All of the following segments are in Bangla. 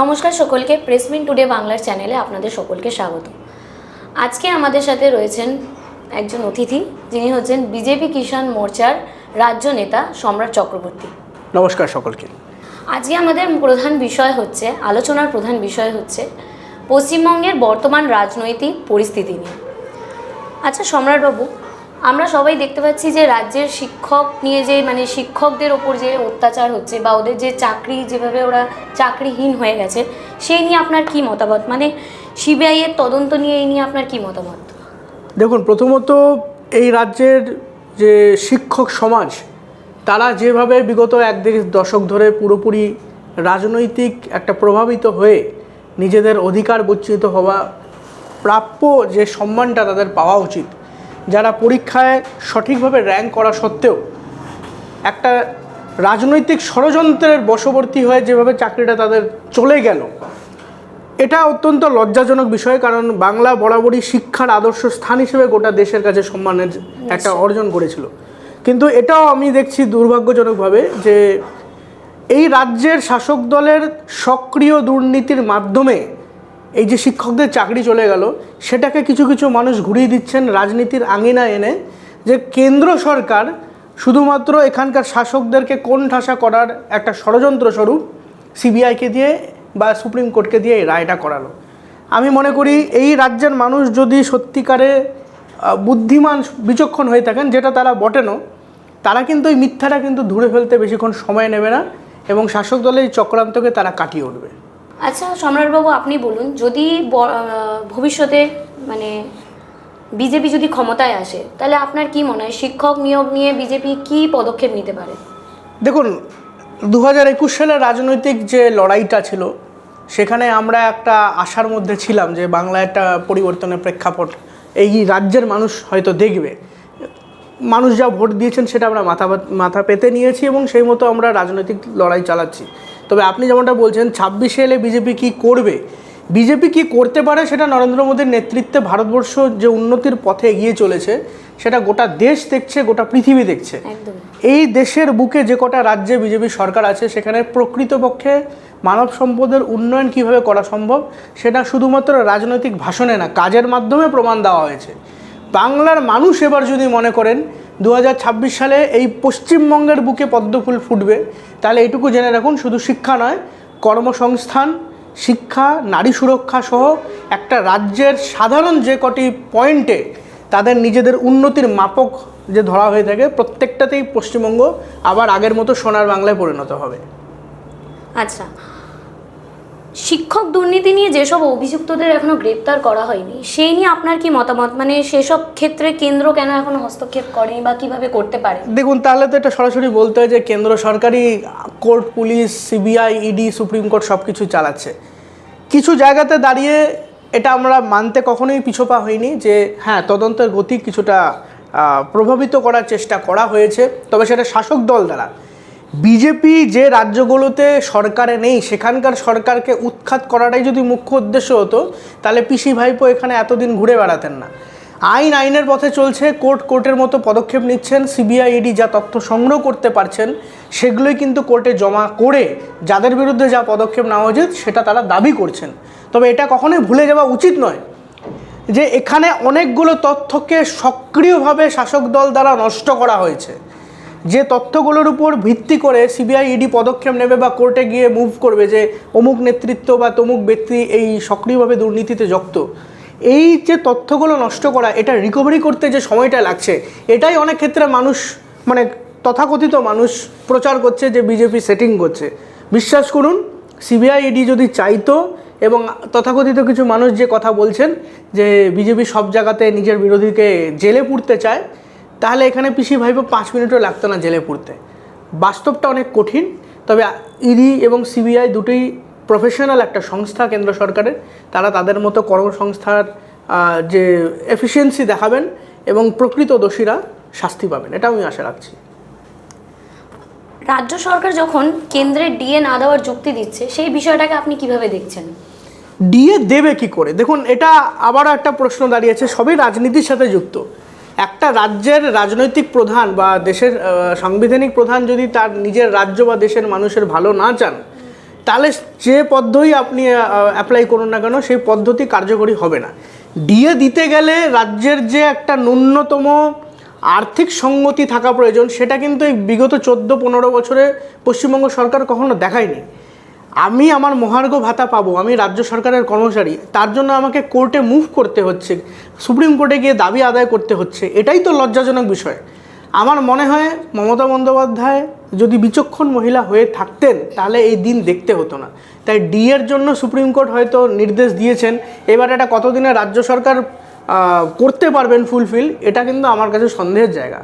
নমস্কার সকলকে প্রেসমিন টুডে বাংলার চ্যানেলে আপনাদের সকলকে স্বাগত। আজকে আমাদের সাথে রয়েছেন একজন অতিথি যিনি হচ্ছেন বিজেপি কিষাণ মোর্চার রাজ্য নেতা সম্রাট চক্রবর্তী। নমস্কার সকলকে। আজকে আমাদের প্রধান বিষয় হচ্ছে আলোচনার প্রধান বিষয় হচ্ছে পশ্চিমবঙ্গের বর্তমান রাজনৈতিক পরিস্থিতি নিয়ে। আচ্ছা সম্রাটবাবু আমরা সবাই দেখতে পাচ্ছি যে রাজ্যের শিক্ষক নিয়ে যে মানে শিক্ষকদের ওপর যে অত্যাচার হচ্ছে বা ওদের যে চাকরি, যেভাবে ওরা চাকরিহীন হয়ে গেছে, সেই নিয়ে আপনার কি মতামত? মানে সিবিআই এর তদন্ত নিয়ে এই নিয়ে আপনার কি মতামত? দেখুন, প্রথমত এই রাজ্যের যে শিক্ষক সমাজ, তারা যেভাবে বিগত এক দেড় দশক ধরে পুরোপুরি রাজনৈতিক একটা প্রভাবিত হয়ে নিজেদের অধিকার বঞ্চিত হওয়া প্রাপ্য যে সম্মানটা তাদের পাওয়া উচিত যারা পরীক্ষায় সঠিকভাবে র্যাঙ্ক করা সত্ত্বেও একটা রাজনৈতিক ষড়যন্ত্রের বশবর্তী হয়ে যেভাবে চাকরিটা তাদের চলে গেল এটা অত্যন্ত লজ্জাজনক বিষয় কারণ বাংলা বরাবরই শিক্ষার আদর্শ স্থান হিসেবে গোটা দেশের কাছে সম্মানের একটা অর্জন করেছিল। কিন্তু এটাও আমি দেখছি দুর্ভাগ্যজনকভাবে যে এই রাজ্যের শাসক দলের সক্রিয় দুর্নীতির মাধ্যমে এই যে শিক্ষকদের চাকরি চলে গেল, সেটাকে কিছু কিছু মানুষ ঘুরিয়ে দিচ্ছেন রাজনীতির আঙিনা এনে যে কেন্দ্র সরকার শুধুমাত্র এখানকার শাসকদেরকে কোন ঠাসা করার একটা ষড়যন্ত্র স্বরূপ সিবিআইকে দিয়ে বা সুপ্রিম কোর্টকে দিয়ে এই রায়টা করালো। আমি মনে করি এই রাজ্যের মানুষ যদি সত্যিকারে বুদ্ধিমান, বিচক্ষণ হয়ে থাকেন, যেটা তারা বটেনও, তারা কিন্তু এই মিথ্যাটা কিন্তু ধরে ফেলতে বেশিক্ষণ সময় নেবে না এবং শাসক দলের এই চক্রান্তকে তারা কাটিয়ে উঠবে। আচ্ছা সম্রাটবাবু, আপনি বলুন, যদি ভবিষ্যতে মানে বিজেপি যদি ক্ষমতায় আসে, তাহলে আপনার কি মনে হয়, শিক্ষক নিয়োগ নিয়ে বিজেপি কি পদক্ষেপ নিতে পারে? দেখুন দু হাজার একুশ সালের রাজনৈতিক যে লড়াইটা ছিল, সেখানে আমরা একটা আশার মধ্যে ছিলাম যে বাংলা একটা পরিবর্তনের প্রেক্ষাপট, এই রাজ্যের মানুষ হয়তো দেখবে। মানুষ যা ভোট দিয়েছেন, সেটা আমরা মাথা মাথা পেতে নিয়েছি এবং সেই মতো আমরা রাজনৈতিক লড়াই চালাচ্ছি। তবে আপনি যেমনটা বলছেন ছাব্বিশে এলে বিজেপি কী করবে? বিজেপি কি করতে পারে সেটা নরেন্দ্র মোদীর নেতৃত্বে ভারতবর্ষ যে উন্নতির পথে এগিয়ে চলেছে সেটা গোটা দেশ দেখছে গোটা পৃথিবী দেখছে। এই দেশের বুকে যে কটা রাজ্যে বিজেপি সরকার আছে সেখানে প্রকৃতপক্ষে মানব সম্পদের উন্নয়ন কীভাবে করা সম্ভব সেটা শুধুমাত্র রাজনৈতিক ভাষণে না কাজের মাধ্যমে প্রমাণ দেওয়া হয়েছে। বাংলার মানুষ এবার যদি মনে করেন দু হাজার ছাব্বিশ সালে এই পশ্চিমবঙ্গের বুকে পদ্মফুল ফুটবে। তাহলে এইটুকু জেনে রাখুন, শুধু শিক্ষা নয়, কর্মসংস্থান, শিক্ষা, নারী সুরক্ষা সহ একটা রাজ্যের সাধারণ যে কটি পয়েন্টে তাদের নিজেদের উন্নতির মাপক যে ধরা হয়ে থাকে, প্রত্যেকটাতেই পশ্চিমবঙ্গ আবার আগের মতো সোনার বাংলায় পরিণত হবে। আচ্ছা শিক্ষক দুর্নীতি নিয়ে যেসব অভিযুক্তদের এখনও গ্রেপ্তার করা হয়নি, সেই নিয়ে আপনার কি মতামত? মানে সেসব ক্ষেত্রে কেন্দ্র কেন এখনও হস্তক্ষেপ করেনি বা কীভাবে করতে পারে? দেখুন, তাহলে তো এটা সরাসরি বলতে হয় যে কেন্দ্র সরকারই court, police, CBI, ED, supreme court সব কিছু চালাচ্ছে। কিছু জায়গাতে দাঁড়িয়ে এটা আমরা মানতে কখনোই পিছোপা হয়নি যে হ্যাঁ তদন্তের গতি কিছুটা প্রভাবিত করার চেষ্টা করা হয়েছে। তবে সেটা শাসক দল দ্বারা। বিজেপি যে রাজ্যগুলোতে সরকারে নেই, সেখানকার সরকারকে উৎখাত করাটাই যদি মুখ্য উদ্দেশ্য হতো, তাহলে পিসি ভাইপো এখানে এতদিন ঘুরে বেড়াতেন না। আইন আইনের পথে চলছে, কোর্ট কোর্টের মতো পদক্ষেপ নিচ্ছেন, সিবিআই, ইডি যা তথ্য সংগ্রহ করতে পারছেন, সেগুলোই কিন্তু কোর্টে জমা করে যাদের বিরুদ্ধে যা পদক্ষেপ নেওয়া উচিত, সেটা তারা দাবি করছেন। তবে এটা কখনোই ভুলে যাওয়া উচিত নয় যে এখানে অনেকগুলো তথ্যকে সক্রিয়ভাবে শাসক দল দ্বারা নষ্ট করা হয়েছে। যে তথ্যগুলোর উপর ভিত্তি করে সিবিআই ইডি পদক্ষেপ নেবে বা কোর্টে গিয়ে মুভ করবে যে অমুক নেতৃত্ব বা তমুক ব্যক্তি এই সক্রিয়ভাবে দুর্নীতিতে যুক্ত, এই যে তথ্যগুলো নষ্ট করা, এটা রিকভারি করতে যে সময়টা লাগছে, এটাই অনেক ক্ষেত্রে মানুষ মানে তথাকথিত মানুষ প্রচার করছে যে বিজেপি সেটিং করছে। বিশ্বাস করুন, সিবিআই ইডি যদি চাইতো এবং তথাকথিত কিছু মানুষ যে কথা বলছেন যে বিজেপি সব জায়গাতে নিজের বিরোধীকে জেলে পুড়তে চায় তাহলে এখানে পিসি ভাইপো পাঁচ মিনিটও লাগতো না জেলে পুরতে বাস্তবটা অনেক কঠিন তবে ইডি এবং সিবিআই দুটোই প্রফেশনাল একটা সংস্থা কেন্দ্র সরকারের। তারা তাদের মতো কর্মসংস্থার যে এফিসিয়েন্সি দেখাবেন এবং প্রকৃত দোষীরা শাস্তি পাবেন এটা আমি আশা রাখছি। রাজ্য সরকার যখন কেন্দ্রের ডিএ না দেওয়ার যুক্তি দিচ্ছে সেই বিষয়টাকে আপনি কীভাবে দেখছেন? ডিএ দেবে কি করে? দেখুন এটা আবারও একটা প্রশ্ন দাঁড়িয়েছে সবই রাজনীতির সাথে যুক্ত। একটা রাজ্যের রাজনৈতিক প্রধান বা দেশের সাংবিধানিক প্রধান যদি তার নিজের রাজ্য বা দেশের মানুষের ভালো না চান, তাহলে যে পদ্ধতি আপনি অ্যাপ্লাই করুন না কেন, সেই পদ্ধতি কার্যকরী হবে না। ডিএ দিতে গেলে রাজ্যের যে একটা ন্যূনতম আর্থিক সঙ্গতি থাকা প্রয়োজন, সেটা কিন্তু এই বিগত চোদ্দ পনেরো বছরে পশ্চিমবঙ্গ সরকার কখনো দেখায়নি। আমি আমার মহার্ঘ ভাতা পাবো, আমি রাজ্য সরকারের কর্মচারী, তার জন্য আমাকে কোর্টে মুভ করতে হচ্ছে, সুপ্রিম কোর্টে গিয়ে দাবি আদায় করতে হচ্ছে, এটাই তো লজ্জাজনক বিষয়। আমার মনে হয় মমতা বন্দ্যোপাধ্যায় যদি বিচক্ষণ মহিলা হয়ে থাকতেন, তাহলে এই দিন দেখতে হতো না। তাই ডি এর জন্য সুপ্রিম কোর্ট হয়তো নির্দেশ দিয়েছেন, এবার এটা কতদিনে রাজ্য সরকার করতে পারবেন ফুলফিল এটা কিন্তু আমার কাছে সন্দেহের জায়গা।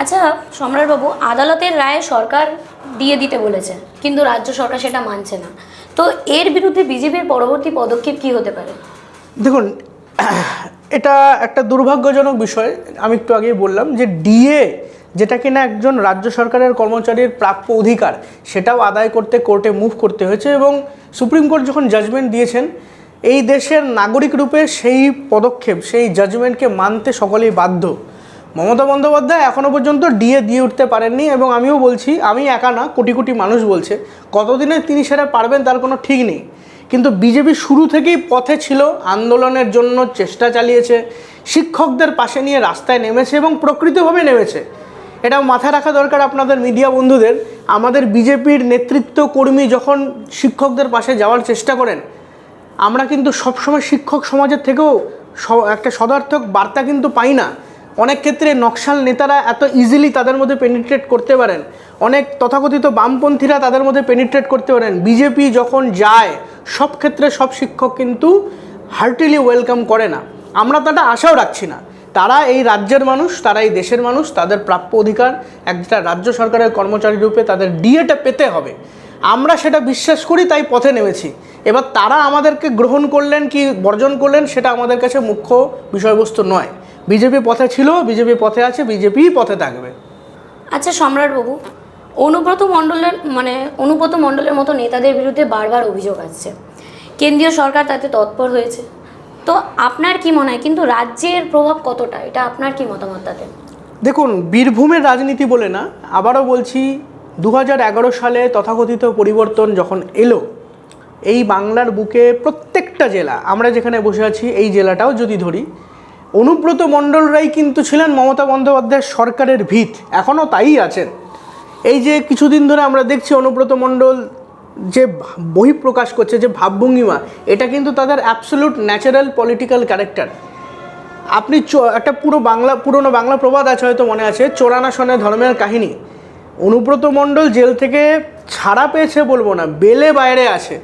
আচ্ছা সম্রাটবাবু, আদালতের রায়ে সরকার দিয়ে দিতে বলেছে, কিন্তু রাজ্য সরকার সেটা মানছে না। তো এর বিরুদ্ধে বিজেপির পরবর্তী পদক্ষেপ কি হতে পারে? দেখুন, এটা একটা দুর্ভাগ্যজনক বিষয়, আমি একটু আগেই বললাম যে ডিএ যেটা কিনা একজন রাজ্য সরকারের কর্মচারীর প্রাপ্য অধিকার, সেটাও আদায় করতে, কোর্টে মুভ করতে হয়েছে এবং সুপ্রিম কোর্ট যখন জাজমেন্ট দিয়েছেন, এই দেশের নাগরিক রূপে সেই পদক্ষেপ, সেই জাজমেন্টকে মানতে সকলেই বাধ্য। মমতা বন্দ্যোপাধ্যায় এখনও পর্যন্ত ডিএ দিয়ে উঠতে পারেননি এবং আমিও বলছি, আমি একা না, কোটি কোটি মানুষ বলছে, কতদিনে তিনি সেটা পারবেন তার কোনো ঠিক নেই। কিন্তু বিজেপি শুরু থেকেই পথে ছিল, আন্দোলনের জন্য চেষ্টা চালিয়েছে, শিক্ষকদের পাশে নিয়ে রাস্তায় নেমেছে এবং প্রকৃতভাবে নেমেছে। এটাও মাথায় রাখা দরকার আপনাদের মিডিয়া বন্ধুদের, আমাদের বিজেপির নেতৃত্ব কর্মী যখন শিক্ষকদের পাশে যাওয়ার চেষ্টা করেন, আমরা কিন্তু সবসময় শিক্ষক সমাজের থেকেও একটা সদার্থক বার্তা কিন্তু পাই না। অনেক ক্ষেত্রে নকশাল নেতারা এত ইজিলি তাদের মধ্যে পেনিট্রেট করতে পারেন। অনেক তথাকথিত বামপন্থীরা তাদের মধ্যে পেনিট্রেট করতে পারেন। বিজেপি যখন যায়, সব ক্ষেত্রে সব শিক্ষক কিন্তু হার্টিলি ওয়েলকাম করে না। আমরা তাটা আশাও রাখছি না। তারা এই রাজ্যের মানুষ, তারা এই দেশের মানুষ, তাদের প্রাপ্য অধিকার একটা রাজ্য সরকারের কর্মচারী রূপে তাদের ডিএটা পেতে হবে। আমরা সেটা বিশ্বাস করি, তাই পথে নেমেছি। এবার তারা আমাদেরকে গ্রহণ করলেন কি বর্জন করলেন, সেটা আমাদের কাছে মুখ্য বিষয়বস্তু নয়। বিজেপি পথে ছিল বিজেপি পথে আছে বিজেপিই পথে থাকবে। আচ্ছা সম্রাটবাবু অনুব্রত মণ্ডলের মানে অনুব্রত মণ্ডলের মতো নেতাদের বিরুদ্ধে বারবার অভিযোগ আসছে। কেন্দ্রীয় সরকার তাতে তৎপর হয়েছে। তো আপনার কি মনে হয় কিন্তু রাজ্যের প্রভাব কতটা? এটা আপনার কি মতামত তাতে? দেখুন বীরভূমের রাজনীতি বলে না আবারও বলছি দু হাজার এগারো সালে তথাকথিত পরিবর্তন যখন এলো এই বাংলার বুকে প্রত্যেকটা জেলা আমরা যেখানে বসে আছি এই জেলাটাও যদি ধরি অনুব্রত মণ্ডলরাই কিন্তু ছিলেন মমতা বন্দ্যোপাধ্যায়ের সরকারের ভিত। এখনও তাই আছেন। এই যে কিছুদিন ধরে আমরা দেখছি অনুব্রত মণ্ডল যে বহিঃপ্রকাশ করছে, যে ভাবভঙ্গিমা, এটা কিন্তু তাদের অ্যাবসোলুট ন্যাচারাল পলিটিক্যাল ক্যারেক্টার আপনি একটা পুরো বাংলা, পুরনো বাংলা প্রবাদ আছে হয়তো মনে আছে, চোরানা শোনে ধর্মের কাহিনী। অনুব্রত মণ্ডল জেল থেকে ছাড়া পেয়েছে বলব না, বেলে বাইরে আছে।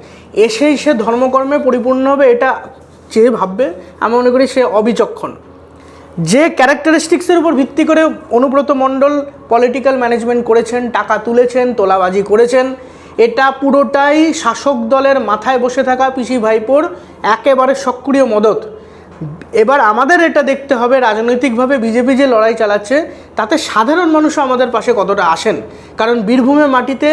এসেই সে ধর্মকর্মে পরিপূর্ণ হবে, এটা যে ভাববে, আমি মনে করি সে অবিচক্ষণ। যে ক্যারেক্টারিস্টিক্সের উপর ভিত্তি করে অনুব্রত মণ্ডল পলিটিক্যাল ম্যানেজমেন্ট করেছেন, টাকা তুলেছেন, তোলাবাজি করেছেন, এটা পুরোটাই শাসক দলের মাথায় বসে থাকা পিসি ভাইপোর একেবারে সক্রিয় মদত। এবার আমাদের এটা দেখতে হবে, রাজনৈতিকভাবে বিজেপি যে লড়াই চালাচ্ছে, তাতে সাধারণ মানুষও আমাদের পাশে কতটা আসেন। কারণ বীরভূমের মাটিতে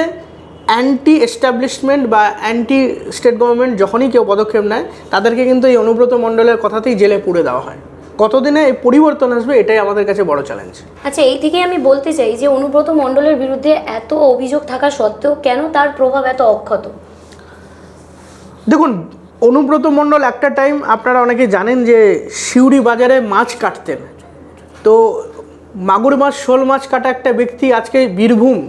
অ্যান্টি এস্টাবলিশমেন্ট বা অ্যান্টি স্টেট গভর্নমেন্ট যখনই কেউ পদক্ষেপ নেয় তাদেরকে কিন্তু এই অনুব্রত মণ্ডলের কথাতেই জেলে পুড়ে দেওয়া হয়। কতদিনে এই পরিবর্তন আসবে এটাই আমাদের কাছে বড় চ্যালেঞ্জ আচ্ছা এই থেকেই আমি বলতে চাই যে অনুব্রত মণ্ডলের বিরুদ্ধে এত অভিযোগ থাকা সত্ত্বেও কেন তার প্রভাব এত অক্ষত? দেখুন অনুব্রত মণ্ডল একটা টাইম আপনারা অনেকে জানেন যে শিউরি বাজারে মাছ কাটতেন। তো মাগুর মাছ শোল মাছ কাটা একটা ব্যক্তি আজকে বীরভূম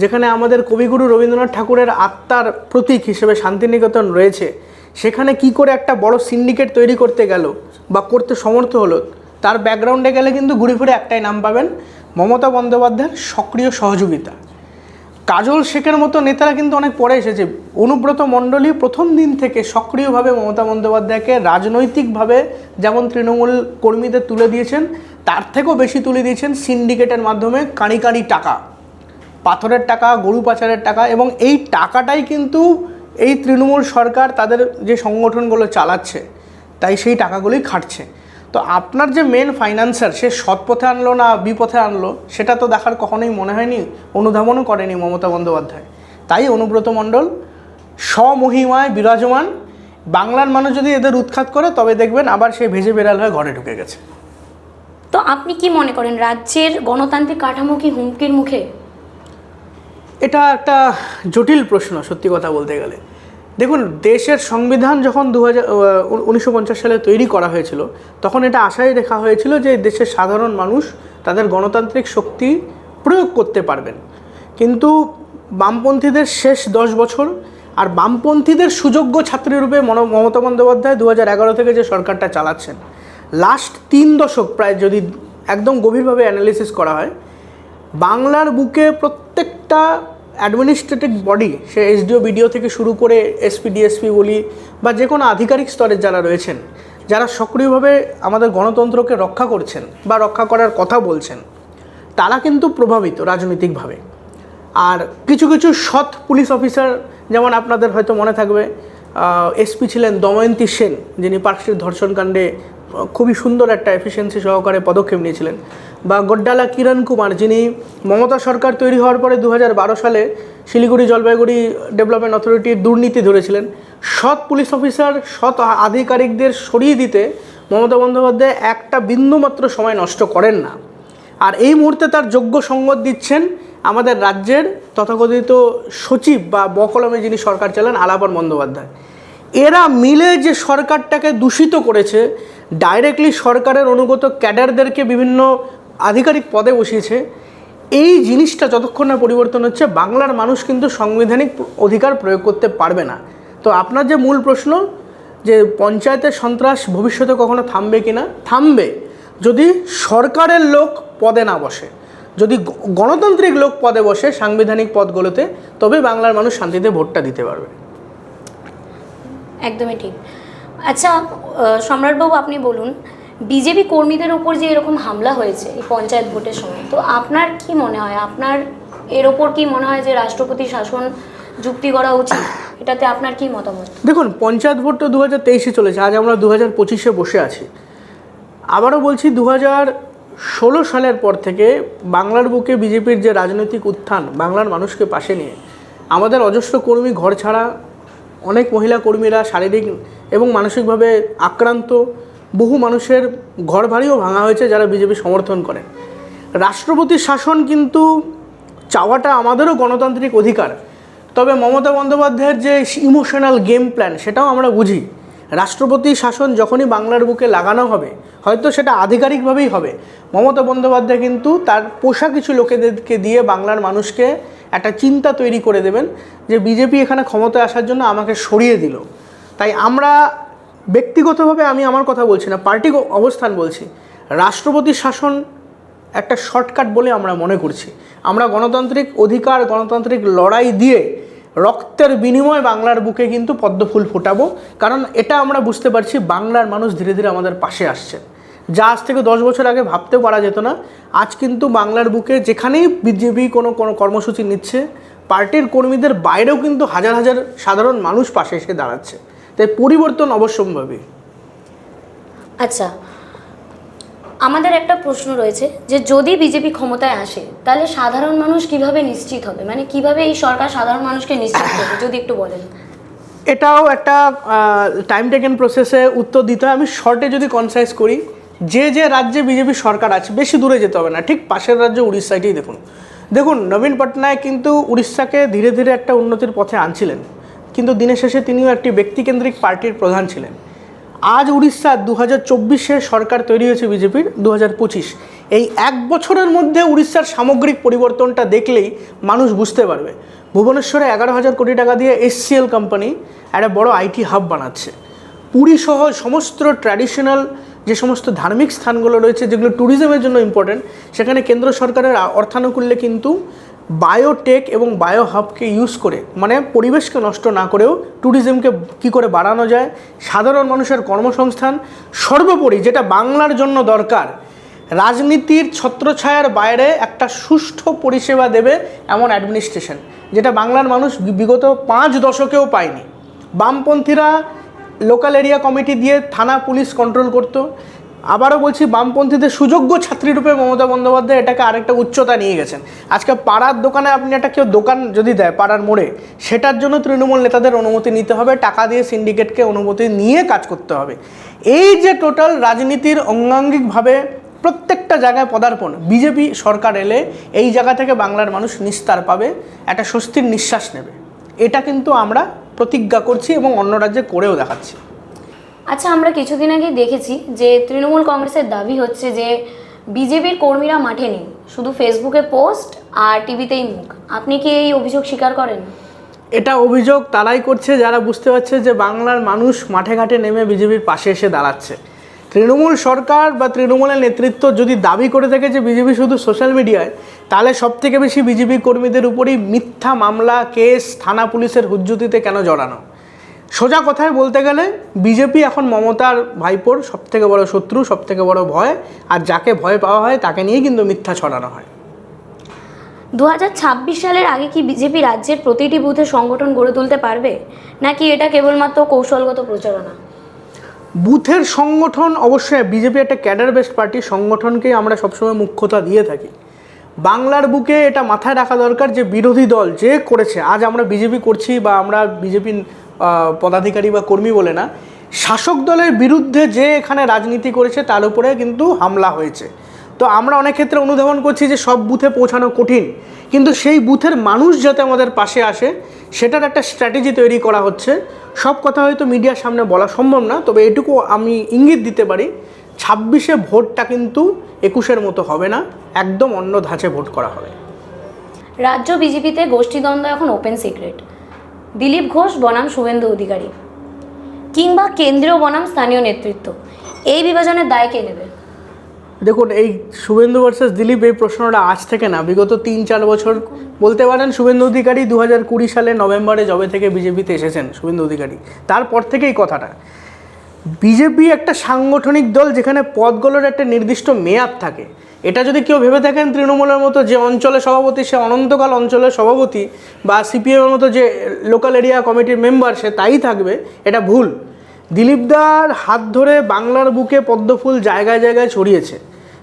যেখানে আমাদের কবিগুরু রবীন্দ্রনাথ ঠাকুরের আত্মার প্রতীক হিসেবে শান্তিনিকেতন রয়েছে, সেখানে কি করে একটা বড় সিন্ডিকেট তৈরি করতে গেল বা করতে সমর্থ হলো, তার ব্যাকগ্রাউন্ডে গেলে কিন্তু ঘুরে ফিরে একটাই নাম পাবেন মমতা বন্দ্যোপাধ্যায়ের সক্রিয় সহযোগিতা। কাজল শেখের মতো নেতারা কিন্তু অনেক পরে এসেছে। অনুব্রত মণ্ডলী প্রথম দিন থেকে সক্রিয়ভাবে মমতা বন্দ্যোপাধ্যায়কে রাজনৈতিকভাবে যেমন তৃণমূল কর্মীদের তুলে দিয়েছেন, তার থেকেও বেশি তুলে দিয়েছেন সিন্ডিকেটের মাধ্যমে কাঁড়ি কাঁড়ি টাকা। পাথরের টাকা, গরু পাচারের টাকা এবং এই টাকাটাই কিন্তু এই তৃণমূল সরকার তাদের যে সংগঠনগুলো চালাচ্ছে, তাই সেই টাকাগুলোই খাটছে। তো আপনার যে মেন ফাইন্যান্সার সে সৎ পথে আনলো না বিপথে আনলো, সেটা তো দেখার কখনোই মনে হয়নি, অনুধাবনও করেনি মমতা বন্দ্যোপাধ্যায়। তাই অনুব্রত মণ্ডল স্বমহিমায় বিরাজমান, বাংলার মানুষ যদি এদের উৎখাত করে, তবে দেখবেন আবার সে ভেজে বেড়াল হয়ে ঘরে ঢুকে গেছে। তো আপনি কি মনে করেন, রাজ্যের গণতান্ত্রিক কাঠামো কি হুমকির মুখে? এটা একটা জটিল প্রশ্ন, সত্যি কথা বলতে গেলে। দেখুন, দেশের সংবিধান যখন দু হাজার সালে তৈরি করা হয়েছিল, তখন এটা আশায় রেখা হয়েছিল যে দেশের সাধারণ মানুষ তাদের গণতান্ত্রিক শক্তি প্রয়োগ করতে পারবেন। কিন্তু বামপন্থীদের শেষ দশ বছর আর বামপন্থীদের সুযোগ্য ছাত্রীরূপে মন- মমতা বন্দ্যোপাধ্যায় দু হাজার এগারো থেকে যে সরকারটা চালাচ্ছেন লাস্ট তিন দশক প্রায় যদি একদম গভীরভাবে অ্যানালিসিস করা হয়, বাংলার বুকে প্রত্যেকটা অ্যাডমিনিস্ট্রেটিভ বডি সে এসডিও, বিডিও থেকে শুরু করে এসপি, ডিএসপি বলি বা যে কোনো আধিকারিক স্তরের যারা রয়েছেন, যারা সক্রিয়ভাবে আমাদের গণতন্ত্রকে রক্ষা করছেন বা রক্ষা করার কথা বলছেন, তারা কিন্তু প্রভাবিত রাজনৈতিকভাবে। আর কিছু কিছু সৎ পুলিশ অফিসার, যেমন আপনাদের হয়তো মনে থাকবে এসপি ছিলেন দময়ন্তী সেন, যিনি পার্কস্ট্রিট ধর্ষণকাণ্ডে খুবই সুন্দর একটা এফিসিয়েন্সি সহকারে পদক্ষেপ নিয়েছিলেন। বা গড্ডালা কিরণ কুমার, যিনি মমতা সরকার তৈরি হওয়ার পরে দু হাজার বারো সালে শিলিগুড়ি জলপাইগুড়ি ডেভেলপমেন্ট অথরিটির দুর্নীতি ধরেছিলেন। সৎ পুলিশ অফিসার সৎ আধিকারিকদের সরিয়ে দিতে মমতা বন্দ্যোপাধ্যায় একটা বিন্দুমাত্র সময় নষ্ট করেন না। আর এই মুহূর্তে তার যোগ্য সঙ্গত দিচ্ছেন আমাদের রাজ্যের তথাকথিত সচিব বা বকলমে যিনি সরকার চালান, আলাপন বন্দ্যোপাধ্যায়। এরা মিলে যে সরকারটাকে দূষিত করেছে ডাইরেক্টলি সরকারের অনুগত ক্যাডারদেরকে বিভিন্ন আধিকারিক পদে বসিয়েছে। এই জিনিসটা যতক্ষণ না পরিবর্তন হচ্ছে, বাংলার মানুষ কিন্তু সাংবিধানিক অধিকার প্রয়োগ করতে পারবে না। তো আপনার যে মূল প্রশ্ন, যে পঞ্চায়েতের সন্ত্রাস ভবিষ্যতে কখনো থামবে কি না থামবে। যদি সরকারের লোক পদে না বসে, যদি গণতান্ত্রিক লোক পদে বসে সাংবিধানিক পদগুলোতে তবে বাংলার মানুষ শান্তিতে ভোটটা দিতে পারবে। একদমই ঠিক। আচ্ছা সম্রাটবাবু, আপনি বলুন, বিজেপি কর্মীদের উপর যে এরকম হামলা হয়েছে এই পঞ্চায়েত ভোটের সময়, তো আপনার কি মনে হয়? আপনার, এর ওপর কি মনে হয় যে রাষ্ট্রপতি শাসন যুক্তি করা উচিত? এটাতে আপনার কি মতামত? দেখুন, পঞ্চায়েত ভোট তো দু হাজার তেইশে চলেছে, আজ আমরা দু হাজার পঁচিশে বসে আছি। আবারও বলছি দু হাজার ষোলো সালের পর থেকে বাংলার বুকে বিজেপির যে রাজনৈতিক উত্থান, বাংলার মানুষকে পাশে নিয়ে, আমাদের অজস্র কর্মী ঘর ছাড়া অনেক মহিলা কর্মীরা শারীরিক এবং মানসিকভাবে আক্রান্ত। বহু মানুষের ঘর বাড়িও ভাঙা হয়েছে যারা বিজেপি সমর্থন করেন রাষ্ট্রপতির শাসন কিন্তু চাওয়াটা আমাদেরও গণতান্ত্রিক অধিকার। তবে মমতা বন্দ্যোপাধ্যায়ের যে ইমোশনাল গেম প্ল্যান সেটাও আমরা বুঝি। রাষ্ট্রপতি শাসন যখনই বাংলার বুকে লাগানো হবে, হয়তো সেটা আধিকারিকভাবেই হবে। মমতা বন্দ্যোপাধ্যায় কিন্তু তার পোষা কিছু লোকেদেরকে দিয়ে বাংলার মানুষকে একটা চিন্তা তৈরি করে দেবেন যে বিজেপি এখানে ক্ষমতায় আসার জন্য আমাকে সরিয়ে দিল। তাই আমরা ব্যক্তিগতভাবে আমি আমার কথা বলছি না, পার্টি অবস্থান বলছি। রাষ্ট্রপতি শাসন একটা শর্টকাট বলে আমরা মনে করছি। আমরা গণতান্ত্রিক অধিকার, গণতান্ত্রিক লড়াই দিয়ে রক্তের বিনিময়ে বাংলার বুকে কিন্তু পদ্মফুল ফোটাবো, কারণ এটা আমরা বুঝতে পারছি বাংলার মানুষ ধীরে ধীরে আমাদের পাশে আসছে। যা আজ থেকে দশ বছর আগে ভাবতেও পারা যেত না আজ কিন্তু বাংলার বুকে যেখানেই বিজেপি কোনো কোনো কর্মসূচি নিচ্ছে পার্টির কর্মীদের বাইরেও কিন্তু হাজার হাজার সাধারণ মানুষ পাশে এসে দাঁড়াচ্ছে। তাই পরিবর্তন অবশ্যম্ভাবী। আচ্ছা আমাদের একটা প্রশ্ন রয়েছে যে যদি বিজেপি ক্ষমতায় আসে তাহলে সাধারণ মানুষ কীভাবে নিশ্চিত হবে? মানে কীভাবে এই সরকার সাধারণ মানুষকে নিশ্চিত করবে? যদি একটু বলেন। এটাও একটা টাইম টেকেন প্রসেসে উত্তর দিতে হয়। আমি শর্টে যদি কনসাইজ করি যে যে রাজ্যে বিজেপি সরকার আছে, বেশি দূরে যেতে হবে না। ঠিক পাশের রাজ্য উড়িষ্যাটাই দেখুন। দেখুন, নবীন পটনায়ক কিন্তু উড়িষ্যাকে ধীরে ধীরে একটা উন্নতির পথে আনছিলেন। কিন্তু দিনের শেষে তিনিও একটি ব্যক্তিকেন্দ্রিক পার্টির প্রধান ছিলেন। আজ উড়িষ্যা দু হাজার চব্বিশে সরকার তৈরি হয়েছে বিজেপির দু পঁচিশ। এই এক বছরের মধ্যে উড়িষ্যার সামগ্রিক পরিবর্তনটা দেখলেই মানুষ বুঝতে পারবে। ভুবনেশ্বরে এগারো হাজার কোটি টাকা দিয়ে এসসিএল কোম্পানি একটা বড় আইটি হাব বানাচ্ছে। পুরী সহ সমস্ত ট্র্যাডিশনাল যে সমস্ত ধার্মিক স্থানগুলো রয়েছে, যেগুলো ট্যুরিজমের জন্য ইম্পর্টেন্ট সেখানে কেন্দ্র সরকারের অর্থানুকূল্যে কিন্তু বায়োটেক এবং বায়ো হাবকে ইউজ করে মানে পরিবেশকে নষ্ট না করেও ট্যুরিজমকে কী করে বাড়ানো যায়? সাধারণ মানুষের কর্মসংস্থান সর্বোপরি যেটা বাংলার জন্য দরকার, রাজনীতির ছত্রছায়ার বাইরে একটা সুষ্ঠু পরিষেবা দেবে এমন অ্যাডমিনিস্ট্রেশন যেটা বাংলার মানুষ বিগত পাঁচ দশকেও পায়নি। বামপন্থীরা লোকাল এরিয়া কমিটি দিয়ে থানা পুলিশ কন্ট্রোল করতো। আবারও বলছি, বামপন্থীদের সুযোগ্য ছাত্রীরূপে মমতা বন্দ্যোপাধ্যায় এটাকে আরেকটা উচ্চতা নিয়ে গেছেন। আজকে পাড়ার দোকানে আপনি একটা কেউ দোকান যদি দেয়, পাড়ার মোড়ে, সেটার জন্য তৃণমূল নেতাদের অনুমতি নিতে হবে, টাকা দিয়ে সিন্ডিকেটকে অনুমতি নিয়ে কাজ করতে হবে। এই যে টোটাল রাজনীতির অঙ্গাঙ্গিকভাবে প্রত্যেকটা জায়গায় পদার্পণ, বিজেপি সরকার এলে এই জায়গা থেকে বাংলার মানুষ নিস্তার পাবে, একটা স্বস্তির নিঃশ্বাস নেবে। এটা কিন্তু আমরা প্রতিজ্ঞা করছি এবং অন্য রাজ্যে করেও দেখাচ্ছি। আচ্ছা আমরা কিছুদিন আগে দেখেছি যে তৃণমূল কংগ্রেসের দাবি হচ্ছে যে বিজেপির কর্মীরা মাঠে নেই শুধু ফেসবুকে পোস্ট আর টিভিতেই মুখ। আপনি কি এই অভিযোগ স্বীকার করেন? এটা অভিযোগ তারাই করছে যারা বুঝতে পারছে যে বাংলার মানুষ মাঠে ঘাটে নেমে বিজেপির পাশে এসে দাঁড়াচ্ছে। তৃণমূল সরকার বা তৃণমূলের নেতৃত্ব যদি দাবি করে থাকে যে বিজেপি শুধু সোশ্যাল মিডিয়ায়, তাহলে সব থেকে বেশি বিজেপি কর্মীদের উপরই মিথ্যা মামলা, কেস, থানা পুলিশের হুজ্জুতিতে কেন জড়ানো? সোজা কথায় বলতে গেলে, বিজেপি এখন মমতার ভাইপোর সবথেকে বড় শত্রু, সবথেকে বড় ভয়, আর যাকে ভয় পাওয়া হয় তাকে নিয়েই কিন্তু মিথ্যা ছড়ানো হয়। দু হাজার ছাব্বিশ সালের আগে কি বিজেপি রাজ্যের প্রতিটি বুথে সংগঠন গড়ে তুলতে পারবে? নাকি এটা কেবলমাত্র কৌশলগত প্রচারণা? বুথের সংগঠন, অবশ্যই বিজেপি একটা ক্যাডার বেস্ট পার্টি, সংগঠনকেই আমরা সবসময় মুখ্যতা দিয়ে থাকি। বাংলার বুকে এটা মাথায় রাখা দরকার যে বিরোধী দল যে করেছে, আজ আমরা বিজেপি করছি বা আমরা বিজেপি পদাধিকারী বা কর্মী বলে না, শাসক দলের বিরুদ্ধে যে এখানে রাজনীতি করেছে তার উপরে কিন্তু হামলা হয়েছে। তো আমরা অনেক ক্ষেত্রে অনুধাবন করছি যে সব বুথে পৌঁছানো কঠিন, কিন্তু সেই বুথের মানুষ যাতে আমাদের পাশে আসে সেটার একটা স্ট্র্যাটেজি তৈরি করা হচ্ছে। সব কথা হয়তো মিডিয়ার সামনে বলা সম্ভব না, তবে এটুকু আমি ইঙ্গিত দিতে পারি, ছাব্বিশে ভোটটা কিন্তু একুশের মতো হবে না, একদম অন্য ধাঁচে ভোট করা হবে। রাজ্য বিজেপিতে গোষ্ঠীদ্বন্দ্ব এখন ওপেন সিক্রেট দিলীপ ঘোষ বনাম শুভেন্দু অধিকারী, কিংবা কেন্দ্রীয় বনাম স্থানীয় নেতৃত্ব। এই বিভাজনের দায় কে নেবে? দেখুন, এই শুভেন্দু ভার্সেস দিলীপ এই প্রশ্নটা আজ থেকে না, বিগত তিন চার বছর বলতে পারেন শুভেন্দু অধিকারী দু হাজার কুড়ি সালে নভেম্বরে জবে থেকে বিজেপিতে এসেছেন শুভেন্দু অধিকারী। তারপর থেকে এই কথাটা। বিজেপি একটা সাংগঠনিক দল যেখানে পদগুলোর একটা নির্দিষ্ট মেয়াদ থাকে। এটা যদি কেউ ভেবে থাকেন, তৃণমূলের মতো যে অঞ্চলের সভাপতি, সে অনন্তকাল অঞ্চলের সভাপতি বা সিপিএমের মতো যে লোকাল এরিয়া কমিটির মেম্বার সে তাই থাকবে, এটা ভুল। দিলীপদার হাত ধরে বাংলার বুকে পদ্মফুল জায়গায় জায়গায় ছড়িয়েছে।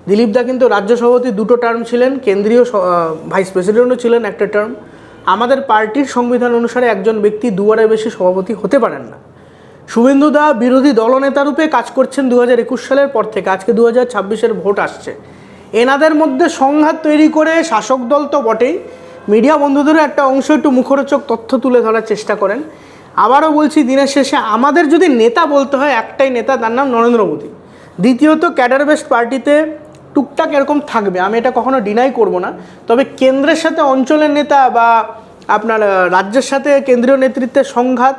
দিলীপদা কিন্তু রাজ্য সভাপতি দুটো টার্ম ছিলেন, কেন্দ্রীয় ভাইস প্রেসিডেন্টও ছিলেন একটা টার্ম আমাদের পার্টির সংবিধান অনুসারে একজন ব্যক্তি দুবারের বেশি সভাপতি হতে পারেন না। শুভেন্দু দা বিরোধী দলনেতা রূপে কাজ করছেন দু হাজার একুশ সালের পর থেকে, আজকে দু হাজার ছাব্বিশের ভোট আসছে। এনাদের মধ্যে সংঘাত তৈরি করে শাসক দল তো বটেই। মিডিয়া বন্ধুদের একটা অংশ একটু মুখরোচক তথ্য তুলে ধরার চেষ্টা করেন। আবারও বলছি, দিনের শেষে আমাদের যদি নেতা বলতে হয়, একটাই নেতা, তার নাম নরেন্দ্র মোদী। দ্বিতীয়ত, ক্যাডার বেস্ট পার্টিতে টুকটাক এরকম থাকবে। আমি এটা কখনো ডিনাই করব না। তবে কেন্দ্রের সাথে অঞ্চলের নেতা বা আপনার রাজ্যের সাথে কেন্দ্রীয় নেতৃত্বের সংঘাত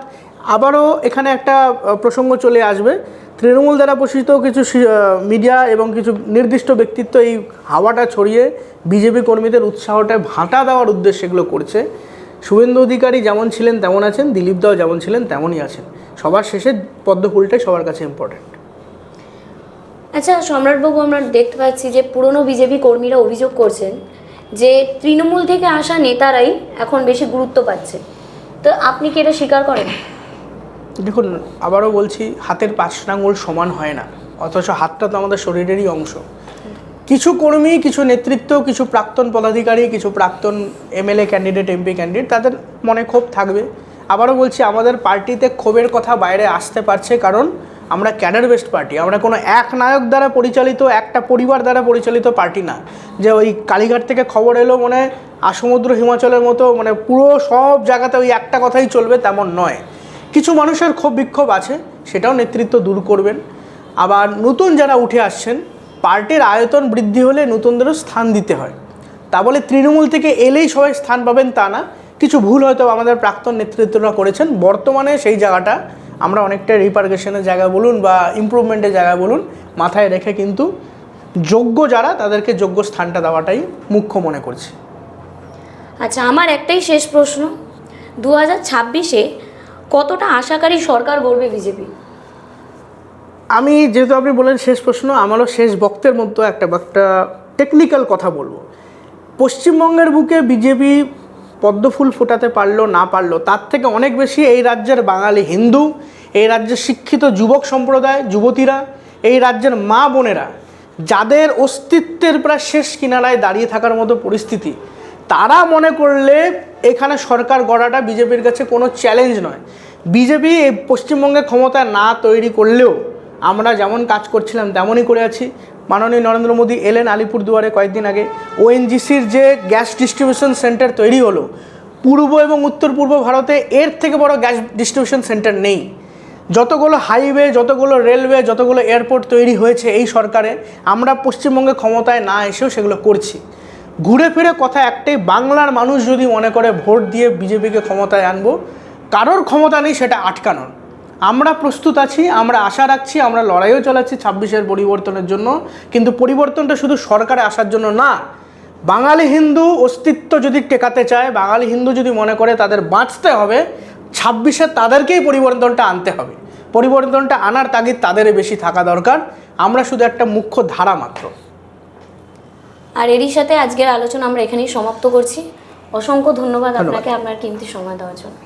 আবারও এখানে একটা প্রসঙ্গ চলে আসবে। তৃণমূল দ্বারা পোষিত কিছু মিডিয়া এবং কিছু নির্দিষ্ট ব্যক্তিত্ব এই হাওয়াটা ছড়িয়ে বিজেপি কর্মীদের উৎসাহটা ভাঁটা দেওয়ার উদ্দেশ্যে এগুলো করছে। শুভেন্দু অধিকারী যেমন ছিলেন তেমন আছেন, দিলীপ দাও যেমন ছিলেন তেমনই আছেন। সবার শেষে পদ্মফুলটাই সবার কাছে ইম্পর্টেন্ট আচ্ছা সম্রাটবাবু, আমরা দেখতে পাচ্ছি যে পুরনো বিজেপি কর্মীরা অভিযোগ করছেন যে তৃণমূল থেকে আসা নেতারাই এখন বেশি গুরুত্ব পাচ্ছে। তো আপনি কি এটা স্বীকার করেন? দেখুন, আবারও বলছি, হাতের পাঁচ আঙুল সমান হয় না, অথচ হাতটা তো আমাদের শরীরেরই অংশ। কিছু কর্মী, কিছু নেতৃত্ব, কিছু প্রাক্তন পদাধিকারী, কিছু প্রাক্তন এমএলএ ক্যান্ডিডেট এমপি ক্যান্ডিডেট তাদের মনে ক্ষোভ থাকবে। আবারও বলছি, আমাদের পার্টিতে ক্ষোভের কথা বাইরে আসতে পারছে, কারণ আমরা ক্যাডার বেস্ট পার্টি, আমরা কোনো এক নায়ক দ্বারা পরিচালিত, একটা পরিবার দ্বারা পরিচালিত পার্টি না। যে ওই কালীঘাট থেকে খবর এলো মানে আসমুদ্র হিমাচলের মতো মানে পুরো সব জায়গাতে ওই একটা কথাই চলবে তেমন নয়। কিছু মানুষের ক্ষোভ বিক্ষোভ আছে, সেটাও নেতৃত্ব দূর করবেন। আবার নতুন যারা উঠে আসছেন, পার্টির আয়তন বৃদ্ধি হলে নতুনদেরও স্থান দিতে হয়। তা বলে তৃণমূল থেকে এলেই সবাই স্থান পাবেন তা না। কিছু ভুল হয়তো আমাদের প্রাক্তন নেতৃত্বরা করেছেন, বর্তমানে সেই জায়গাটা আমরা অনেকটা রিপার্গেশনের জায়গা বলুন বা ইমপ্রুভমেন্টের জায়গা বলুন মাথায় রেখে কিন্তু যোগ্য যারা তাদেরকে যোগ্য স্থানটা দেওয়াটাই মুখ্য মনে করছি। আচ্ছা আমার একটাই শেষ প্রশ্ন। দু হাজার ছাব্বিশে কতটা আশাকারী সরকার গড়বে বিজেপি? আমি যেহেতু আপনি বলেন শেষ প্রশ্ন আমারও শেষ বক্তের মতো একটা একটা টেকনিক্যাল কথা বলব। পশ্চিমবঙ্গের বুকে বিজেপি পদ্মফুল ফোটাতে পারল, না পারল, তার থেকে অনেক বেশি এই রাজ্যের বাঙালি হিন্দু, এই রাজ্যের শিক্ষিত যুবক সম্প্রদায়, যুবতীরা, এই রাজ্যের মা বোনেরা, যাদের অস্তিত্বের প্রায় শেষ কিনারায় দাঁড়িয়ে থাকার মতো পরিস্থিতি, তারা মনে করলে এখানে সরকার গড়াটা বিজেপির কাছে কোনো চ্যালেঞ্জ নয়। বিজেপি এই পশ্চিমবঙ্গে ক্ষমতা না তৈরি করলেও আমরা যেমন কাজ করছিলাম, তেমনই করে আছি। মাননীয় নরেন্দ্র মোদী এলেন আলিপুরদুয়ারে কয়েকদিন আগে। ওএনজিসির যে গ্যাস ডিস্ট্রিবিউশন সেন্টার তৈরি হলো, পূর্ব এবং উত্তর পূর্ব ভারতে এর থেকে বড় গ্যাস ডিস্ট্রিবিউশন সেন্টার নেই। যতগুলো হাইওয়ে, যতগুলো রেলওয়ে, যতগুলো এয়ারপোর্ট তৈরি হয়েছে এই সরকারে, আমরা পশ্চিমবঙ্গে ক্ষমতায় না এসেও সেগুলো করছি। ঘুরে ফিরে কথা একটাই, বাংলার মানুষ যদি মনে করে ভোট দিয়ে বিজেপিকে ক্ষমতায় আনব, কারোর ক্ষমতা নেই সেটা আটকানোর। আমরা প্রস্তুত আছি আমরা আশা রাখছি আমরা লড়াইও চালাচ্ছি ছাব্বিশের পরিবর্তনের জন্য। কিন্তু পরিবর্তনটা শুধু সরকারে আসার জন্য না বাঙালি হিন্দু অস্তিত্ব যদি টেকাতে চায় বাঙালি হিন্দু যদি মনে করে তাদের বাঁচতে হবে ছাব্বিশে তাদেরকেই পরিবর্তনটা আনতে হবে। পরিবর্তনটা আনার তাগিদ তাদেরই বেশি থাকা দরকার আমরা শুধু একটা মুখ্য ধারা মাত্র। আর এরই সাথে আজকের আলোচনা আমরা এখানেই সমাপ্ত করছি। অসংখ্য ধন্যবাদ। আপনাকে আপনার কিমতি সময় দেওয়ার জন্য।